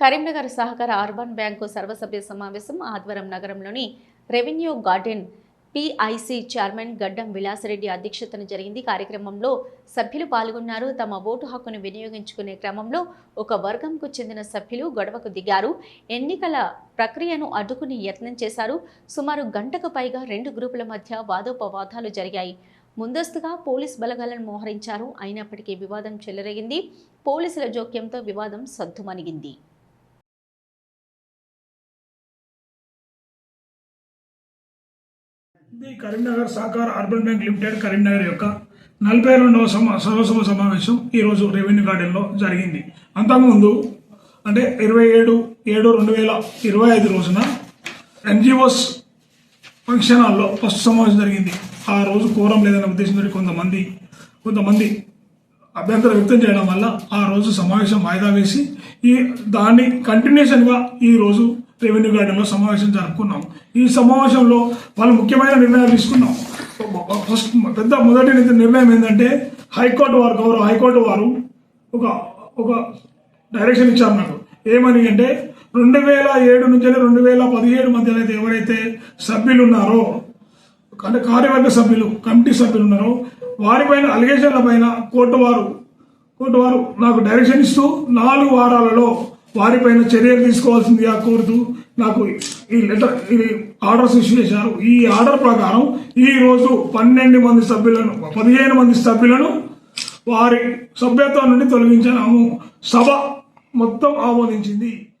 కరీంనగర్ సహకార urban bank సర్వసభ్య సమావేశం ఆదివారం నగరంలోని రెవెన్యూ గార్డెన్ పిఐసి చైర్మన్ గడ్డం విలాసరెడ్డి అధ్యక్షతన జరిగింది. కార్యక్రమంలో సభ్యులు పాల్గొన్నారు. తమ ఓటు హక్కును వినియోగించుకునే క్రమంలో ఒక వర్గంకు చెందిన సభ్యులు గొడవకు దిగారు. ఎన్నికల ప్రక్రియను అడ్డుకుని యత్నం చేశారు. సుమారు గంటకు పైగా రెండు గ్రూపుల మధ్య వాదోపవాదాలు జరిగాయి. ముందస్తుగా పోలీస్ బలగాలను మోహరించారు. అయినప్పటికీ వివాదం చెలరేగింది. పోలీసుల జోక్యంతో వివాదం సద్దుమణిగింది. ఇది Karimnagar Sahakar urban bank limited Karimnagar యొక్క నలభై రెండవ సమా సర్వసభ సమావేశం ఈరోజు రెవెన్యూ గార్డెన్లో జరిగింది. అంతకుముందు అంటే ఇరవై ఏడు ఏడు రెండు వేల ఇరవై ఐదు రోజున ఎన్జిఓస్ ఫంక్షన్ హాల్లో ఫస్ట్ సమావేశం జరిగింది. ఆ రోజు కోరం లేదనే ఉద్దేశంతో కొంతమంది కొంతమంది అభ్యంతరం వ్యక్తం చేయడం వల్ల ఆ రోజు సమావేశం వాయిదా వేసి ఈ దాన్ని కంటిన్యూషన్గా ఈ రోజు రెవెన్యూ గార్డెన్లో సమావేశం జరుపుకున్నాం. ఈ సమావేశంలో వాళ్ళు ముఖ్యమైన నిర్ణయాలు తీసుకున్నాం. ఫస్ట్ పెద్ద మొదటి నిర్ణయం ఏంటంటే హైకోర్టు వారు గౌరవ హైకోర్టు వారు ఒక ఒక డైరెక్షన్ ఇచ్చారు నాకు. ఏమని అంటే రెండు వేల ఏడు నుంచి రెండు వేల పదిహేడు మధ్యలో అయితే ఎవరైతే సభ్యులు ఉన్నారో అంటే కార్యవర్గ సభ్యులు కమిటీ సభ్యులు ఉన్నారో వారిపైన అలిగేషన్ల పైన కోర్టు వారు కోర్టు వారు నాకు డైరెక్షన్ ఇస్తూ నాలుగు వారాలలో వారిపైన చర్యలు తీసుకోవాల్సిందిగా కోరుతూ నాకు ఈ లెటర్ ఇది ఆర్డర్స్ ఇష్యూ చేశారు. ఈ ఆర్డర్ ప్రకారం ఈ రోజు పన్నెండు మంది సభ్యులను పదిహేను మంది సభ్యులను వారి సభ్యత్వం నుండి తొలగించాము సభ మొత్తం ఆమోదించింది.